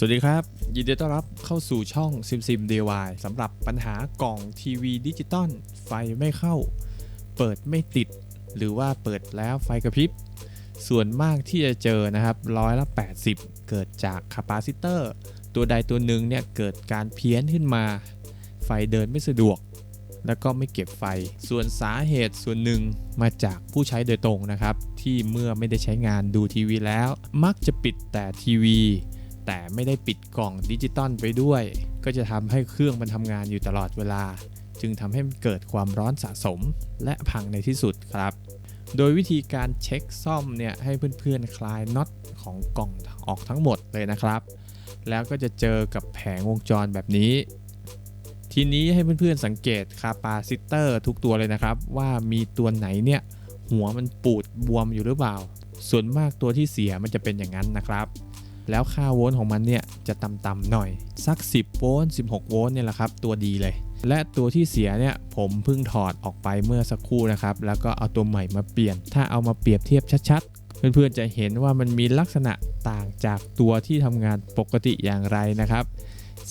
สวัสดีครับ ยินดีต้อนรับเข้าสู่ช่อง SimSim DIY สำหรับปัญหากล่องทีวีดิจิตอลไฟไม่เข้า เปิดไม่ติด หรือว่าเปิดแล้วไฟกระพริบ ส่วนมากที่จะเจอนะครับร้อยละ 80 เกิดจากคาปาซิเตอร์ตัวใดตัวหนึ่งเนี่ยเกิดการเพี้ยนขึ้นมา ไฟเดินไม่สะดวก แล้วก็ไม่เก็บไฟ ส่วนสาเหตุส่วนหนึ่งมาจากผู้ใช้โดยตรงนะครับ ที่เมื่อไม่ได้ใช้งานดูทีวีแล้ว มักจะปิดแต่ทีวี แต่ไม่ได้ปิดกล่องดิจิตอลไปด้วย ก็จะทำให้เครื่องมันทำงานอยู่ตลอดเวลา จึงทำให้มันเกิดความร้อนสะสม และพังในที่สุดครับ โดยวิธีการเช็คซ่อมเนี่ยให้เพื่อนๆคลายน็อตของกล่องออกทั้งหมดเลยนะครับ แล้วก็จะเจอกับแผงวงจรแบบนี้ ทีนี้ให้เพื่อนๆสังเกตคาปาซิเตอร์ทุกตัวเลยนะครับ ว่ามีตัวไหนเนี่ยหัวมันปูดบวมอยู่หรือเปล่า ส่วนมากตัวที่เสียมันจะเป็นอย่างนั้นนะครับ แล้วค่าโวลต์ของมันเนี่ยจะต่ำๆหน่อย สัก 10 โวลต์ 16 โวลต์เนี่ยแหละครับ ตัวดีเลย และตัวที่เสียเนี่ยผมเพิ่งถอดออกไปเมื่อสักครู่นะครับ แล้วก็เอาตัวใหม่มาเปลี่ยน ถ้าเอามาเปรียบเทียบชัดๆเพื่อนๆจะเห็นว่ามันมีลักษณะต่างจากตัวที่ทำงานปกติอย่างไรนะครับ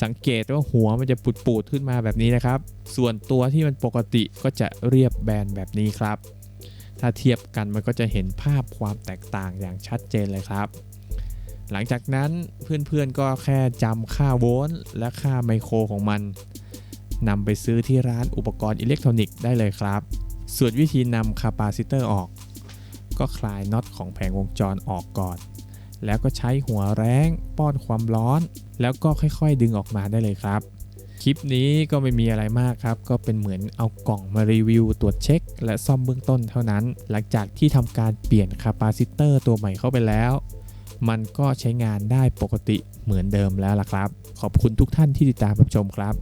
สังเกตว่าหัวมันจะปูดๆขึ้นมาแบบนี้นะครับ ส่วนตัวที่มันปกติก็จะเรียบแบนแบบนี้ครับ ถ้าเทียบกันมันก็จะเห็นภาพความแตกต่างอย่างชัดเจนเลยครับ หลังจากนั้นเพื่อนๆก็แค่จำค่าโวลต์และค่าไมโครของมันนำไปซื้อที่ร้านอุปกรณ์อิเล็กทรอนิกส์ได้เลยครับ ส่วนวิธีนำคาปาซิเตอร์ออก ก็คลายน็อตของแผงวงจรออกก่อน แล้วก็ใช้หัวแรงป้อนความร้อน แล้วก็ค่อยๆ ดึงออกมาได้เลยครับ คลิปนี้ก็ไม่มีอะไรมากครับ ก็เป็นเหมือนเอากล่องมารีวิวตรวจเช็ค และซ่อมเบื้องต้นเท่านั้น หลังจากที่ทำการเปลี่ยนคาปาซิเตอร์ตัวใหม่เข้าไปแล้ว มันก็ใช้งานได้ปกติเหมือนเดิมแล้วล่ะครับ ขอบคุณทุกท่านที่ติดตามรับชมครับ